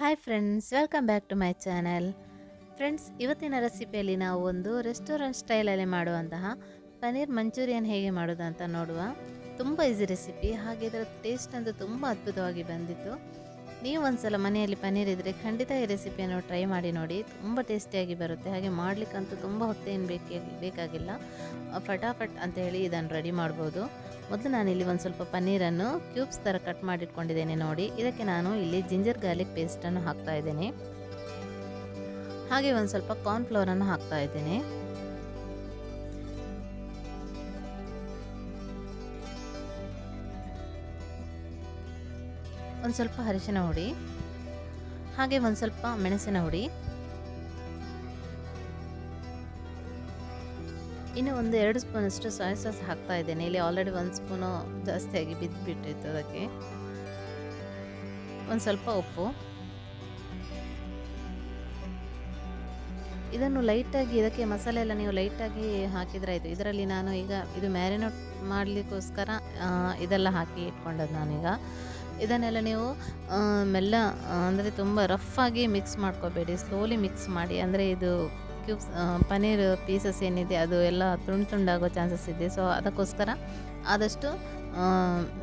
Hi friends welcome back to my channel friends ಇವತ್ತಿನ ರೆಸಿಪಿಯಲ್ಲಿ ನಾವು ಒಂದು ರೆಸ್ಟೋರೆಂಟ್ ಸ್ಟೈಲಲ್ಲಿ ಮಾಡುವಂತಹ ಪನೀರ್ ಮಂಚೂರಿಯನ್ ಹೇಗೆ ಮಾಡೋದು ಅಂತ ನೋಡುವ. ತುಂಬ ಈಸಿ ರೆಸಿಪಿ ಹಾಗೆ ಇದರ ಟೇಸ್ಟ್ ಅಂತೂ ತುಂಬ ಅದ್ಭುತವಾಗಿ ಬಂದಿತ್ತು. ನೀವು ಒಂದ್ಸಲ ಮನೆಯಲ್ಲಿ ಪನೀರ್ ಇದ್ದರೆ ಖಂಡಿತ ಈ ರೆಸಿಪಿಯನ್ನು ಟ್ರೈ ಮಾಡಿ ನೋಡಿ. ತುಂಬ ಟೇಸ್ಟಿಯಾಗಿ ಬರುತ್ತೆ. ಹಾಗೆ ಮಾಡಲಿಕ್ಕಂತೂ ತುಂಬ ಹೊತ್ತೇನು ಬೇಕಾಗಿ ಬೇಕಾಗಿಲ್ಲ. ಫಟಾಫಟ್ ಅಂತ ಹೇಳಿ ಇದನ್ನು ರೆಡಿ ಮಾಡ್ಬೋದು. ಮೊದಲು ನಾನು ಇಲ್ಲಿ ಒಂದು ಸ್ವಲ್ಪ ಪನ್ನೀರನ್ನು ಕ್ಯೂಬ್ಸ್ ಥರ ಕಟ್ ಮಾಡಿಟ್ಕೊಂಡಿದ್ದೇನೆ ನೋಡಿ. ಇದಕ್ಕೆ ನಾನು ಇಲ್ಲಿ ಜಿಂಜರ್ ಗಾರ್ಲಿಕ್ ಪೇಸ್ಟನ್ನು ಹಾಕ್ತಾ ಇದ್ದೇನೆ. ಹಾಗೆ ಒಂದು ಸ್ವಲ್ಪ ಕಾರ್ನ್ಫ್ಲವರನ್ನು ಹಾಕ್ತಾ ಇದ್ದೇನೆ. ಒಂದು ಸ್ವಲ್ಪ ಅರಿಶಿನ ಹುಡಿ, ಹಾಗೆ ಒಂದು ಸ್ವಲ್ಪ ಮೆಣಸಿನ ಹುಡಿ. ಇನ್ನು ಒಂದು ಎರಡು ಸ್ಪೂನಷ್ಟು ಸೋಯಾ ಸಾಸ್ ಹಾಕ್ತಾ ಇದ್ದೇನೆ. ಇಲ್ಲಿ ಆಲ್ರೆಡಿ ಒಂದು ಸ್ಪೂನು ಜಾಸ್ತಿಯಾಗಿ ಬಿದ್ದುಬಿಟ್ಟಿತ್ತು ಅದಕ್ಕೆ. ಒಂದು ಸ್ವಲ್ಪ ಉಪ್ಪು. ಇದನ್ನು ಲೈಟಾಗಿ ಇದಕ್ಕೆ ಮಸಾಲೆ ಎಲ್ಲ ನೀವು ಲೈಟಾಗಿ ಹಾಕಿದ್ರೆ ಆಯಿತು. ಇದರಲ್ಲಿ ನಾನು ಈಗ ಇದು ಮ್ಯಾರಿನೇಟ್ ಮಾಡಲಿಕ್ಕೋಸ್ಕರ ಇದೆಲ್ಲ ಹಾಕಿ ಇಟ್ಕೊಂಡದ್ದು ನಾನೀಗ. ಇದನ್ನೆಲ್ಲ ನೀವು ಮೆಲ್ಲ ಅಂದರೆ ತುಂಬ ರಫ್ ಆಗಿ ಮಿಕ್ಸ್ ಮಾಡ್ಕೋಬೇಡಿ. ಸ್ಲೋಲಿ ಮಿಕ್ಸ್ ಮಾಡಿ. ಅಂದರೆ ಇದು ಕ್ಯೂಬ್ಸ್ ಪನ್ನೀರ್ ಪೀಸಸ್ ಏನಿದೆ ಅದು ಎಲ್ಲ ತುಂಡು ತುಂಡಾಗೋ ಚಾನ್ಸಸ್ ಇದೆ. ಸೊ, ಅದಕ್ಕೋಸ್ಕರ ಆದಷ್ಟು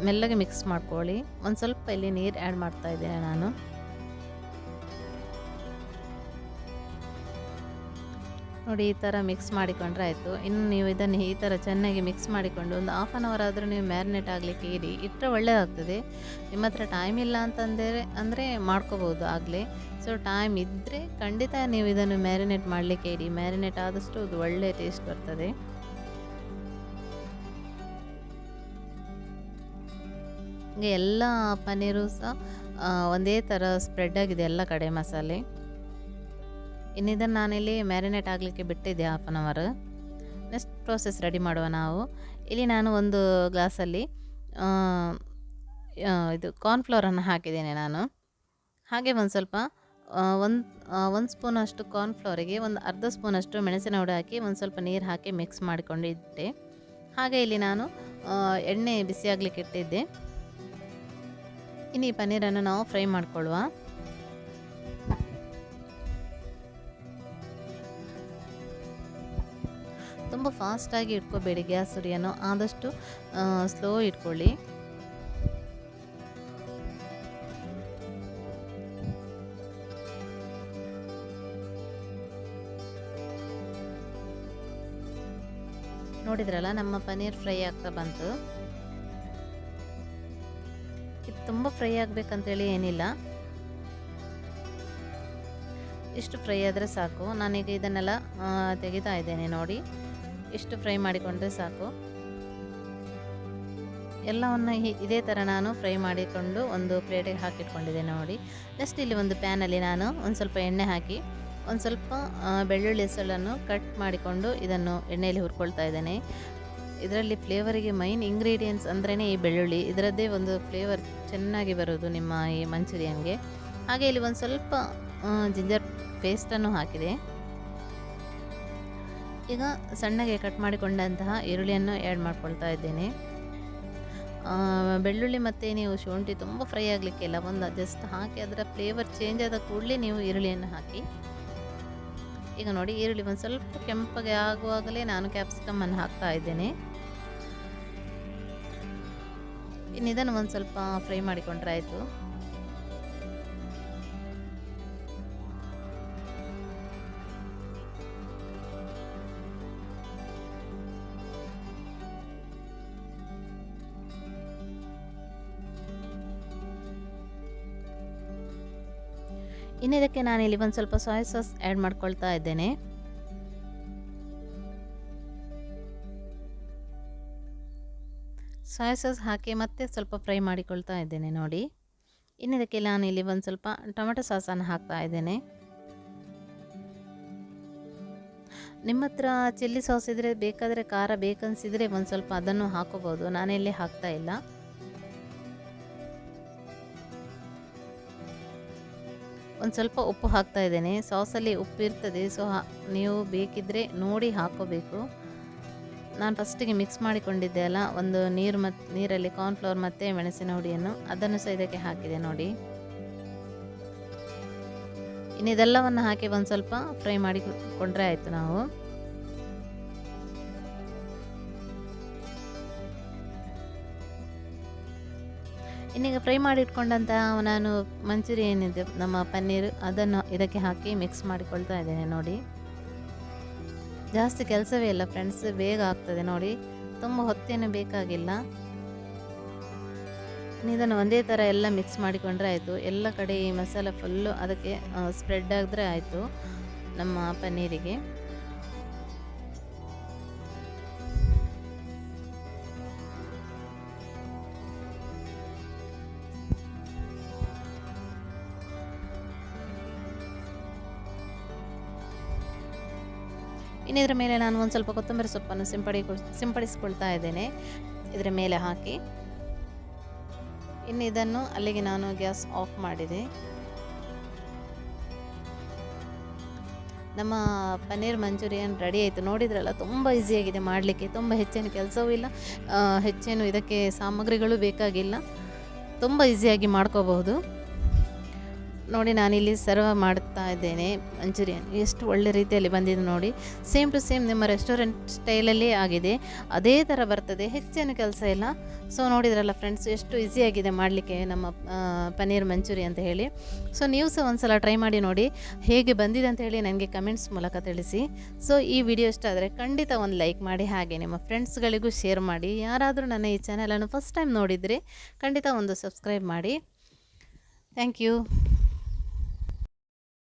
ಮೆಲ್ಲಗೆ ಮಿಕ್ಸ್ ಮಾಡ್ಕೊಳ್ಳಿ. ಒಂದು ಸ್ವಲ್ಪ ಇಲ್ಲಿ ನೀರು ಆ್ಯಡ್ ಮಾಡ್ತಾ ಇದ್ದೇನೆ ನಾನು. ನೋಡಿ ಈ ಥರ ಮಿಕ್ಸ್ ಮಾಡಿಕೊಂಡ್ರೆ ಆಯಿತು. ಇನ್ನು ನೀವು ಇದನ್ನು ಈ ಥರ ಚೆನ್ನಾಗಿ ಮಿಕ್ಸ್ ಮಾಡಿಕೊಂಡು ಒಂದು ಹಾಫ್ ಆನ್ ಅವರ್ ಆದರೂ ನೀವು ಮ್ಯಾರಿನೇಟ್ ಆಗಲಿಕ್ಕೆ ಇಡಿ. ಇಟ್ಟರೆ ಒಳ್ಳೆಯದಾಗ್ತದೆ ನಿಮ್ಮ ಹತ್ರ ಟೈಮ್ ಇಲ್ಲ ಅಂತಂದರೆ, ಅಂದರೆ ಮಾಡ್ಕೋಬೋದು ಆಗಲೇ. ಸೊ ಟೈಮ್ ಇದ್ದರೆ ಖಂಡಿತ ನೀವು ಇದನ್ನು ಮ್ಯಾರಿನೇಟ್ ಮಾಡಲಿಕ್ಕೆ ಇಡಿ. ಮ್ಯಾರಿನೇಟ್ ಆದಷ್ಟು ಅದು ಒಳ್ಳೆ ಟೇಸ್ಟ್ ಬರ್ತದೆ. ಹಾಗೆ ಎಲ್ಲ ಪನ್ನೀರು ಸಹ ಒಂದೇ ಥರ ಸ್ಪ್ರೆಡ್ ಆಗಿದೆ ಎಲ್ಲ ಕಡೆ ಮಸಾಲೆ. ಇನ್ನು ಇದನ್ನು ನಾನಿಲ್ಲಿ ಮ್ಯಾರಿನೇಟ್ ಆಗಲಿಕ್ಕೆ ಬಿಟ್ಟಿದ್ದೆ half an hour next process ready ಮಾಡುವ ನಾವು. ಇಲ್ಲಿ ನಾನು ಒಂದು ಗ್ಲಾಸಲ್ಲಿ ಇದು ಕಾರ್ನ್ಫ್ಲೋರನ್ನು ಹಾಕಿದ್ದೇನೆ ನಾನು. ಹಾಗೆ ಒಂದು ಸ್ವಲ್ಪ ಒಂದು ಒಂದು ಸ್ಪೂನಷ್ಟು ಕಾರ್ನ್ಫ್ಲೋರಿಗೆ ಒಂದು ಅರ್ಧ ಸ್ಪೂನಷ್ಟು ಮೆಣಸಿನ ಹುಡಿ ಹಾಕಿ ಒಂದು ಸ್ವಲ್ಪ ನೀರು ಹಾಕಿ ಮಿಕ್ಸ್ ಮಾಡಿಕೊಂಡು ಇಟ್ಟೆ ಹಾಗೆ ಇಲ್ಲಿ ನಾನು ಎಣ್ಣೆ ಬಿಸಿಯಾಗಲಿಕ್ಕೆ ಇಟ್ಟಿದ್ದೆ. ಇನ್ನು ಈ ಪನ್ನೀರನ್ನು ನಾವು ಫ್ರೈ ಮಾಡ್ಕೊಳ್ಳುವ. ತುಂಬ ಫಾಸ್ಟಾಗಿ ಇಟ್ಕೋಬೇಡಿ ಗ್ಯಾಸ್ ಉರಿಯನ್ನು ಆದಷ್ಟು ಸ್ಲೋ ಇಟ್ಕೊಳ್ಳಿ. ನೋಡಿದ್ರಲ್ಲ, ನಮ್ಮ ಪನ್ನೀರ್ ಫ್ರೈ ಆಗ್ತಾ ಬಂತು. ಇದು ತುಂಬ ಫ್ರೈ ಆಗಬೇಕಂತೇಳಿ ಏನಿಲ್ಲ. ಇಷ್ಟು ಫ್ರೈ ಆದರೆ ಸಾಕು. ನಾನೀಗ ಇದನ್ನೆಲ್ಲ ತೆಗಿತಾ ಇದ್ದೇನೆ ನೋಡಿ. ಇಷ್ಟು ಫ್ರೈ ಮಾಡಿಕೊಂಡ್ರೆ ಸಾಕು. ಎಲ್ಲವನ್ನು ಇದೇ ಥರ ನಾನು ಫ್ರೈ ಮಾಡಿಕೊಂಡು ಒಂದು ಪ್ಲೇಟಿಗೆ ಹಾಕಿಟ್ಕೊಂಡಿದ್ದೆ ನೋಡಿ. ನೆಕ್ಸ್ಟ್ ಇಲ್ಲಿ ಒಂದು ಪ್ಯಾನಲ್ಲಿ ನಾನು ಒಂದು ಸ್ವಲ್ಪ ಎಣ್ಣೆ ಹಾಕಿ, ಒಂದು ಸ್ವಲ್ಪ ಬೆಳ್ಳುಳ್ಳಿ ಹೆಸಳನ್ನು ಕಟ್ ಮಾಡಿಕೊಂಡು ಇದನ್ನು ಎಣ್ಣೆಯಲ್ಲಿ ಹುರ್ಕೊಳ್ತಾ ಇದ್ದೇನೆ. ಇದರಲ್ಲಿ ಫ್ಲೇವರಿಗೆ ಮೈನ್ ಇಂಗ್ರೀಡಿಯೆಂಟ್ಸ್ ಅಂದ್ರೇ ಈ ಬೆಳ್ಳುಳ್ಳಿ. ಇದರದ್ದೇ ಒಂದು ಫ್ಲೇವರ್ ಚೆನ್ನಾಗಿ ಬರೋದು ನಿಮ್ಮ ಈ ಮಂಚೂರಿಯನ್ಗೆ. ಹಾಗೆ ಇಲ್ಲಿ ಒಂದು ಸ್ವಲ್ಪ ಜಿಂಜರ್ ಪೇಸ್ಟನ್ನು ಹಾಕಿದೆ. ಈಗ ಸಣ್ಣಗೆ ಕಟ್ ಮಾಡಿಕೊಂಡಂತಹ ಈರುಳ್ಳಿಯನ್ನು ಆ್ಯಡ್ ಮಾಡ್ಕೊಳ್ತಾ ಇದ್ದೇನೆ. ಬೆಳ್ಳುಳ್ಳಿ ಮತ್ತು ನೀವು ಶುಂಠಿ ತುಂಬ ಫ್ರೈ ಆಗಲಿಕ್ಕಿಲ್ಲ ಒಂದು ಜಸ್ಟ್ ಹಾಕಿ ಅದರ ಫ್ಲೇವರ್ ಚೇಂಜ್ ಆದ ಕೂಡಲೇ ನೀವು ಈರುಳ್ಳಿಯನ್ನು ಹಾಕಿ. ಈಗ ನೋಡಿ, ಈರುಳ್ಳಿ ಒಂದು ಸ್ವಲ್ಪ ಕೆಂಪಗೆ ಆಗುವಾಗಲೇ ನಾನು ಕ್ಯಾಪ್ಸಿಕಮನ್ನು ಹಾಕ್ತಾ ಇದ್ದೇನೆ. ಇನ್ನು ಇದನ್ನು ಒಂದು ಸ್ವಲ್ಪ ಫ್ರೈ ಮಾಡಿಕೊಂಡ್ರೆ ಆಯಿತು. ಇನ್ನು ಇದಕ್ಕೆ ಇಲ್ಲಿ ಒಂದು ಸ್ವಲ್ಪ ಸೋಯಾ ಸಾಸ್ ಆ್ಯಡ್ ಮಾಡ್ಕೊಳ್ತಾ ಇದ್ದೇನೆ. ಸೋಯಾ ಸಾಸ್ ಹಾಕಿ ಮತ್ತೆ ಸ್ವಲ್ಪ ಫ್ರೈ ಮಾಡಿಕೊಳ್ತಾ ಇದ್ದೇನೆ ನೋಡಿ. ಇನ್ನು ಇದಕ್ಕೆ ಇಲ್ಲಿ ಒಂದು ಸ್ವಲ್ಪ ಟೊಮೆಟೊ ಸಾಸನ್ನು ಹಾಕ್ತಾ ಇದ್ದೇನೆ. ನಿಮ್ಮ ಹತ್ರ ಚಿಲ್ಲಿ ಸಾಸ್ ಇದ್ದರೆ ಬೇಕಾದರೆ ಖಾರ ಬೇಕನ್ಸಿದ್ರೆ ಒಂದು ಸ್ವಲ್ಪ ಅದನ್ನು ಹಾಕೋಬೋದು. ನಾನಿಲ್ಲಿ ಹಾಕ್ತಾ ಇಲ್ಲ. ಒಂದು ಸ್ವಲ್ಪ ಉಪ್ಪು ಹಾಕ್ತಾ ಇದ್ದೇನೆ. ಸಾಸಲ್ಲಿ ಉಪ್ಪು ಇರ್ತದೆ. ಸೊ ನೀವು ಬೇಕಿದ್ದರೆ ನೋಡಿ ಹಾಕೋಬೇಕು. ನಾನು ಫಸ್ಟಿಗೆ ಮಿಕ್ಸ್ ಮಾಡಿಕೊಂಡಿದ್ದೆ ಅಲ್ಲ, ಒಂದು ನೀರು ಮತ್ತು ನೀರಲ್ಲಿ ಕಾರ್ನ್ಫ್ಲವರ್ ಮತ್ತು ಮೆಣಸಿನ ಹುಡಿಯನ್ನು. ಅದನ್ನು ಸಹ ಇದಕ್ಕೆ ಹಾಕಿದೆ ನೋಡಿ. ಇನ್ನು ಇದೆಲ್ಲವನ್ನು ಹಾಕಿ ಒಂದು ಸ್ವಲ್ಪ ಫ್ರೈ ಮಾಡಿ ಕೊಂಡ್ರೆ ಆಯಿತು ನಾವು. ಇನ್ನೀಗ ಫ್ರೈ ಮಾಡಿ ಇಟ್ಕೊಂಡಂಥ ನಾನು ಮಂಚೂರಿಯನ್ ಇದೆ ನಮ್ಮ ಪನ್ನೀರ್ ಅದನ್ನು ಇದಕ್ಕೆ ಹಾಕಿ ಮಿಕ್ಸ್ ಮಾಡಿಕೊಳ್ತಾ ಇದ್ದೇನೆ ನೋಡಿ. ಜಾಸ್ತಿ ಕೆಲಸವೇ ಇಲ್ಲ ಫ್ರೆಂಡ್ಸ್, ಬೇಗ ಆಗ್ತದೆ ನೋಡಿ. ತುಂಬ ಹೊತ್ತೇನು ಬೇಕಾಗಿಲ್ಲ. ಇದನ್ನು ಒಂದೇ ಥರ ಎಲ್ಲ ಮಿಕ್ಸ್ ಮಾಡಿಕೊಂಡ್ರೆ ಆಯಿತು. ಎಲ್ಲ ಕಡೆ ಈ ಮಸಾಲೆ ಫುಲ್ಲು ಅದಕ್ಕೆ ಸ್ಪ್ರೆಡ್ ಆದರೆ ಆಯಿತು ನಮ್ಮ ಪನ್ನೀರಿಗೆ. ಇನ್ನು ಇದರ ಮೇಲೆ ನಾನು ಒಂದು ಸ್ವಲ್ಪ ಕೊತ್ತಂಬರಿ ಸೊಪ್ಪನ್ನು ಸಿಂಪಡಿ ಸಿಂಪಡಿಸ್ಕೊಳ್ತಾ ಇದ್ದೇನೆ. ಇದರ ಮೇಲೆ ಹಾಕಿ. ಇನ್ನು ಇದನ್ನು ಅಲ್ಲಿಗೆ ನಾನು ಗ್ಯಾಸ್ ಆಫ್ ಮಾಡಿದೆ. ನಮ್ಮ ಪನ್ನೀರ್ ಮಂಚೂರಿಯನ್ ರೆಡಿ ಆಯಿತು. ನೋಡಿದ್ರಲ್ಲ, ತುಂಬ ಈಸಿಯಾಗಿದೆ ಮಾಡಲಿಕ್ಕೆ. ತುಂಬ ಹೆಚ್ಚೇನು ಕೆಲಸವೂ ಇಲ್ಲ. ಹೆಚ್ಚೇನು ಇದಕ್ಕೆ ಸಾಮಗ್ರಿಗಳು ಬೇಕಾಗಿಲ್ಲ. ತುಂಬ ಈಸಿಯಾಗಿ ಮಾಡ್ಕೋಬಹುದು. ನೋಡಿ ನಾನಿಲ್ಲಿ ಸರ್ವ್ ಮಾಡ್ತಾ ಇದ್ದೇನೆ ಮಂಚೂರಿಯನ್ ಎಷ್ಟು ಒಳ್ಳೆ ರೀತಿಯಲ್ಲಿ ಬಂದಿದೆ ನೋಡಿ. ಸೇಮ್ ಟು ಸೇಮ್ ನಿಮ್ಮ ರೆಸ್ಟೋರೆಂಟ್ ಸ್ಟೈಲಲ್ಲಿ ಆಗಿದೆ. ಅದೇ ಥರ ಬರ್ತದೆ, ಹೆಚ್ಚೇನು ಕೆಲಸ ಇಲ್ಲ. ಸೊ ನೋಡಿದ್ರಲ್ಲ ಫ್ರೆಂಡ್ಸ್ ಎಷ್ಟು ಈಸಿಯಾಗಿದೆ ಮಾಡಲಿಕ್ಕೆ ನಮ್ಮ ಪನ್ನೀರ್ ಮಂಚೂರಿ ಅಂತ ಹೇಳಿ. ಸೊ ನೀವು ಸಹ ಒಂದು ಸಲ ಟ್ರೈ ಮಾಡಿ ನೋಡಿ. ಹೇಗೆ ಬಂದಿದೆ ಅಂತ ಹೇಳಿ ನನಗೆ ಕಮೆಂಟ್ಸ್ ಮೂಲಕ ತಿಳಿಸಿ. ಸೊ ಈ ವಿಡಿಯೋ ಇಷ್ಟ ಆದರೆ ಖಂಡಿತ ಒಂದು ಲೈಕ್ ಮಾಡಿ, ಹಾಗೆ ನಿಮ್ಮ ಫ್ರೆಂಡ್ಸ್ಗಳಿಗೂ ಶೇರ್ ಮಾಡಿ. ಯಾರಾದರೂ ನನ್ನ ಈ ಚಾನಲನ್ನು ಫಸ್ಟ್ ಟೈಮ್ ನೋಡಿದರೆ ಖಂಡಿತ ಒಂದು ಸಬ್ಸ್ಕ್ರೈಬ್ ಮಾಡಿ. Thank you